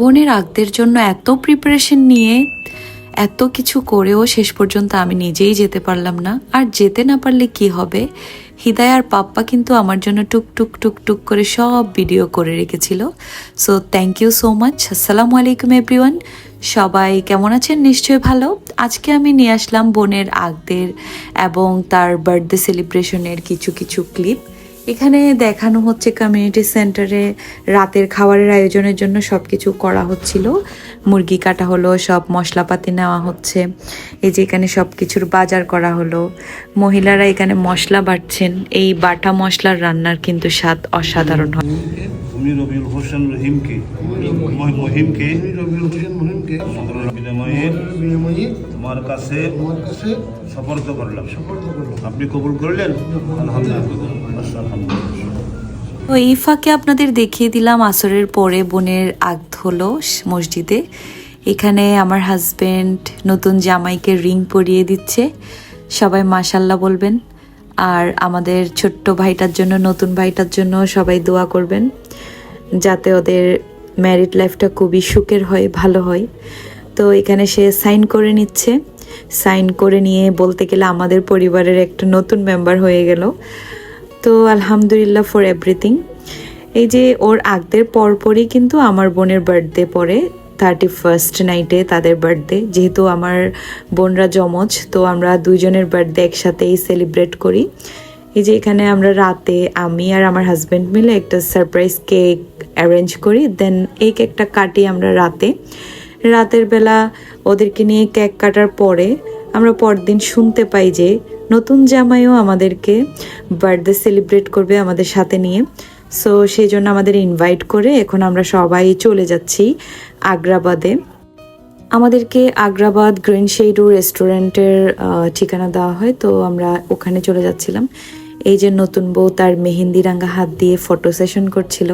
বোনের আগদের জন্য এত প্রিপারেশন নিয়ে, এত কিছু করেও শেষ পর্যন্ত আমি নিজেই যেতে পারলাম না। আর যেতে না পারলে কি হবে? হৃদয় আর পাপ্পা কিন্তু আমার জন্য টুক টুক টুক টুক করে সব ভিডিও করে রেখেছিল। So thank you so much আসসালামু আলাইকুম এভরিওয়ান সবাই কেমন আছেন? নিশ্চয়ই ভালো। আজকে আমি নিয়ে আসলাম বোনের আগদের এবং তার বার্থডে সেলিব্রেশনের কিছু কিছু ক্লিপ এখানে দেখানো হচ্ছে কমিউনিটি সেন্টারে রাতের খাবারের আয়োজনের জন্য সব কিছু করা হচ্ছিল। মুরগি কাটা হলো সব মশলাপাতি নেওয়া হচ্ছে। এই যে এখানে সব কিছুর বাজার করা হলো। মহিলারা এখানে মশলা বাটছেন। এই বাটা মশলার রান্নার কিন্তু স্বাদ অসাধারণ হয়। আমি রবিউল হোসেন রহিমকে মহিমকে রবিউল হোসেন মহিমকে বিনিময়ে বিনিময়ে তোমার কাছে তোমার কাছে সফর্দ করলাম। আপনি কবুল করলেন? আলহামদুলিল্লাহ। তো এই ফাঁকে আপনাদের দেখিয়ে দিলাম আসরের পরে বোনের আগ হলো মসজিদে। এখানে আমার হাজবেন্ড নতুন জামাইকে রিং পরিয়ে দিচ্ছে। সবাই মাশাল্লাহ বলবেন। আর আমাদের ছোট্ট ভাইটার জন্য নতুন ভাইটার জন্য সবাই দোয়া করবেন। যাতে ওদের ম্যারিড লাইফটা খুবই সুখের হয় ভালো হয়। তো এখানে সে সাইন করে নিচ্ছে। সাইন করে নিয়ে বলতে গেলে আমাদের পরিবারের একটা নতুন মেম্বার হয়ে গেল। তো আলহামদুলিল্লাহ ফর এভরিথিং এই যে ওর আগদের পরপরই কিন্তু আমার বোনের বার্থডে পড়ে থার্টি ফার্স্ট নাইটে তাদের বার্থডে যেহেতু আমার বোনরা জমজ তো আমরা দুইজনের বার্থডে একসাথেই সেলিব্রেট করি। এই যে এখানে আমরা রাতে আমি আর আমার হাজব্যান্ড মিলে একটা সারপ্রাইজ কেক অ্যারেঞ্জ করি। দেন এই কেকটা কাটি আমরা রাতে। রাতের বেলা ওদেরকে নিয়ে কেক কাটার পরে আমরা পরদিন শুনতে পাই যে নতুন জামাইও আমাদেরকে বার্থডে সেলিব্রেট করবে আমাদের সাথে নিয়ে। সো সেই জন্য আমাদের ইনভাইট করে এখন আমরা সবাই চলে যাচ্ছি আগ্রাবাদে। আমাদেরকে আগ্রাবাদ গ্রিন শেডু রেস্টুরেন্টের ঠিকানা দেওয়া হয়, তো আমরা ওখানে চলে যাচ্ছিলাম। এই যে নতুন বউ তার মেহেন্দি রাঙ্গা হাত দিয়ে ফটো সেশন করছিল।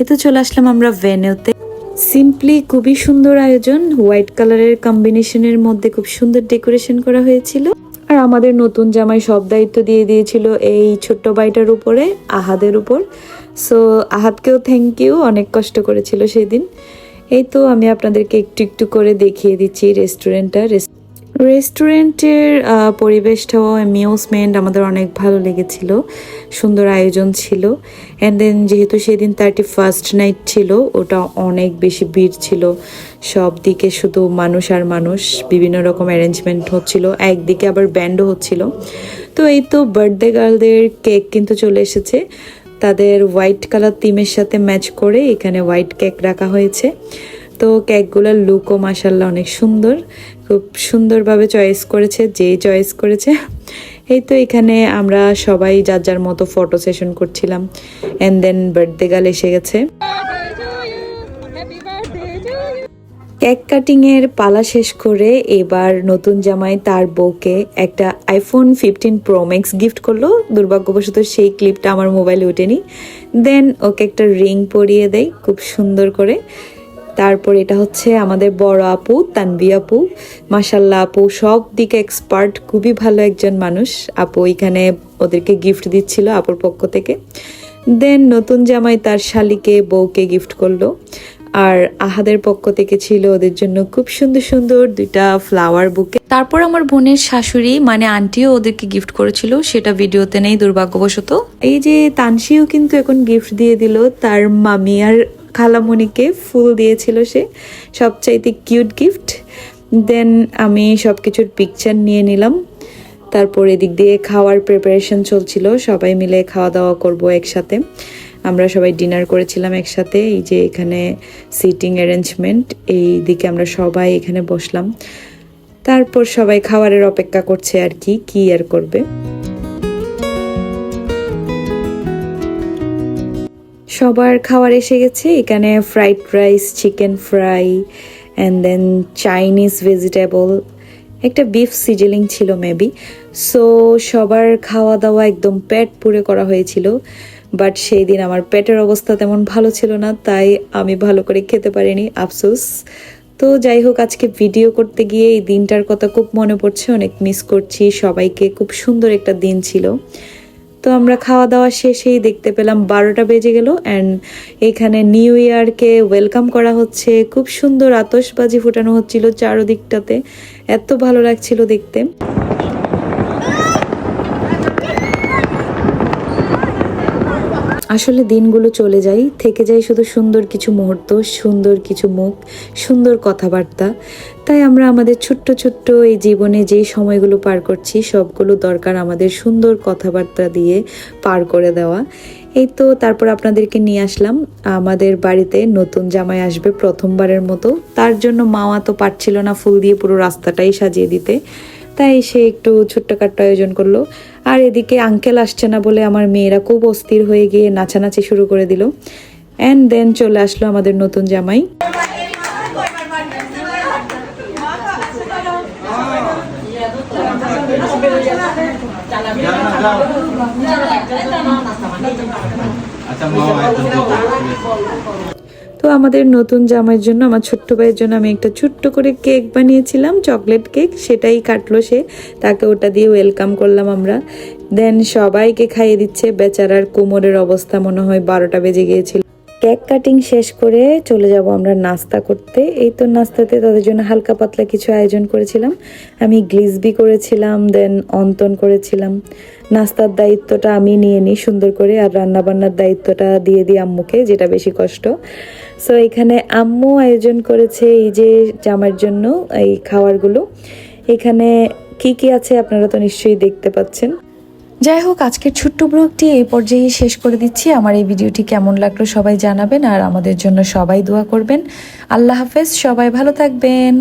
এ তো চলে আসলাম আমরা ভেনিউতে সিম্পলি খুবই সুন্দর আয়োজন। হোয়াইট কালারের কম্বিনেশনের মধ্যে খুব সুন্দর ডেকোরেশন করা হয়েছিল। আর আমাদের নতুন জামাই সব দায়িত্ব দিয়ে দিয়েছিল এই ছোট্ট বাড়িটার উপরে, আহাদের উপর। সো আহাদকেও থ্যাংক ইউ অনেক কষ্ট করেছিল সেদিন। এই তো আমি আপনাদেরকে একটু একটু করে দেখিয়ে দিচ্ছি রেস্টুরেন্টটা রেস্টুরেন্টের পরিবেশটাও অ্যামিউজমেন্ট আমাদের অনেক ভালো লেগেছিল। সুন্দর আয়োজন ছিল। অ্যান্ড দেন যেহেতু সেদিন থার্টি ফার্স্ট নাইট ছিল, ওটা অনেক বেশি ভিড় ছিল। সব দিকে শুধু মানুষ আর মানুষ, বিভিন্ন রকম অ্যারেঞ্জমেন্ট হচ্ছিল। একদিকে আবার ব্যান্ডও হচ্ছিল। তো এই তো বার্থডে গার্লদের কেক কিন্তু চলে এসেছে। তাদের হোয়াইট কালার থিমের সাথে ম্যাচ করে এখানে হোয়াইট কেক রাখা হয়েছে। তো কেকগুলোর লুকও মাসাল্লাহ অনেক সুন্দর। খুব সুন্দরভাবে চয়েস করেছে, যে চয়েস করেছে। এই তো এখানে আমরা সবাই যার যার মতো ফটো সেশন করছিলাম। অ্যান্ড দেন বার্থডে গাল এসে গেছে। কেক কাটিংয়ের পালা শেষ করে এবার নতুন জামাই তার বউকে একটা iPhone fifteen pro max gift করল। দুর্ভাগ্যবশত সেই ক্লিপটা আমার মোবাইলে ওঠেনি। দেন ওকে একটা রিং পরিয়ে দেয় খুব সুন্দর করে। তারপর এটা হচ্ছে আমাদের বড় আপু তানবি আপু। মাসাল্লাহ আপু সব দিকে এক্সপার্ট খুবই ভালো একজন মানুষ। আপু এখানে ওদেরকে গিফট দিচ্ছিল আপুর পক্ষ থেকে। দেন নতুন জামাই তার শালিকে বউকে গিফট করল। আর আহাদের পক্ষ থেকে ছিল ওদের জন্য খুব সুন্দর সুন্দর দুইটা ফ্লাওয়ার বুকে তারপর আমার বোনের শাশুড়ি মানে আন্টিও ওদেরকে গিফট করেছিল। সেটা ভিডিওতে নেই দুর্ভাগ্যবশত। এই যে তানসিও কিন্তু এখন গিফট দিয়ে দিল তার মামি আর খালামণিকে ফুল দিয়েছিল সে, সবচাইতে কিউট গিফট। দেন আমি সব কিছুর পিকচার নিয়ে নিলাম। তারপর এদিক দিয়ে খাওয়ার প্রিপারেশন চলছিল, সবাই মিলে খাওয়া দাওয়া করব একসাথে। আমরা সবাই ডিনার করেছিলাম একসাথে, এই যে এখানে সিটিং অ্যারেঞ্জমেন্ট এই দিকে আমরা সবাই এখানে বসলাম। তারপর সবাই খাবারের অপেক্ষা করছে আর কি কি আর করবে। সবার খাবার এসে গেছে। এখানে fried rice chicken fry and then Chinese vegetable একটা বিফ সিজেলিং ছিল মেবি সো সবার খাওয়া দাওয়া একদম পেট পুরে করা হয়েছিল। বাট সেই দিন আমার পেটের অবস্থা তেমন ভালো ছিল না, তাই আমি ভালো করে খেতে পারিনি, আফসোস। তো যাই হোক, আজকে ভিডিও করতে গিয়ে এই দিনটার কথা খুব মনে পড়ছে, অনেক মিস করছি। সবাইকে খুব সুন্দর একটা দিন ছিল। তো আমরা খাওয়া দাওয়া শেষেই দেখতে পেলাম বারোটা বেজে গেল অ্যান্ড এখানে নিউ ইয়ারকে ওয়েলকাম করা হচ্ছে। খুব সুন্দর আতসবাজি ফোটানো হচ্ছিল চারোদিকটাতে। এত ভালো লাগছিল দেখতে। আসলে দিনগুলো চলে যায়, থেকে যায় শুধু সুন্দর কিছু মুহূর্ত, সুন্দর কিছু মুখ, সুন্দর কথাবার্তা। তাই আমরা আমাদের ছোট্ট ছোট্ট এই জীবনে যেই সময়গুলো পার করছি, সবগুলো দরকার আমাদের সুন্দর কথাবার্তা দিয়ে পার করে দেওয়া। এই তো তারপর আপনাদেরকে নিয়ে আসলাম। আমাদের বাড়িতে নতুন জামাই আসবে প্রথমবারের মতো। তার জন্য মাওয়া তো পারছিল না ফুল দিয়ে পুরো রাস্তাটাই সাজিয়ে দিতে। তাই সে একটু ছোট্টখাট্ট আয়োজন করল। আর এদিকে আঙ্কেল আসছে না বলে আমার মেয়েরা খুব অস্থির হয়ে গিয়ে নাচানাচি শুরু করে দিল। অ্যান্ড দেন চলে আসলো আমাদের নতুন জামাই। আচ্ছা তো আমাদের নতুন জামাইয়ের জন্য, আমার ছোট্ট ভাইয়ের জন্য আমি একটা ছোট্ট করে কেক বানিয়েছিলাম, চকলেট কেক। সেটাই কাটলো সে। তাকে ওটা দিয়ে ওয়েলকাম করলাম আমরা। দেন সবাইকে খাইয়ে দিচ্ছে। বেচারার কোমরের অবস্থা মনে হয় বারোটা বেজে গিয়েছিল। কেক কাটিং শেষ করে চলে যাব আমরা নাস্তা করতে। এই তো নাস্তাতে তাদের জন্য হালকা পাতলা কিছু আয়োজন করেছিলাম। আমি গ্লিসবি করেছিলাম দেন অন্তন করেছিলাম। নাস্তার দায়িত্বটা আমি নিয়ে নিই সুন্দর করে, আর রান্নাবান্নার দায়িত্বটা দিয়ে দিই আম্মুকে, যেটা বেশি কষ্ট। সো এখানে আম্মু আয়োজন করেছে এই যে জামার জন্য এই খাওয়ারগুলো। এখানে কি কি আছে আপনারা তো নিশ্চয়ই দেখতে পাচ্ছেন। যাই হোক, আজকের ছোট্ট ব্লগটি এই পর্যায়ে শেষ করে দিচ্ছি। আমার এই ভিডিওটি কেমন লাগল সবাই জানাবেন, আর আমাদের জন্য সবাই দোয়া করবেন। আল্লাহ হাফেজ, সবাই ভালো থাকবেন।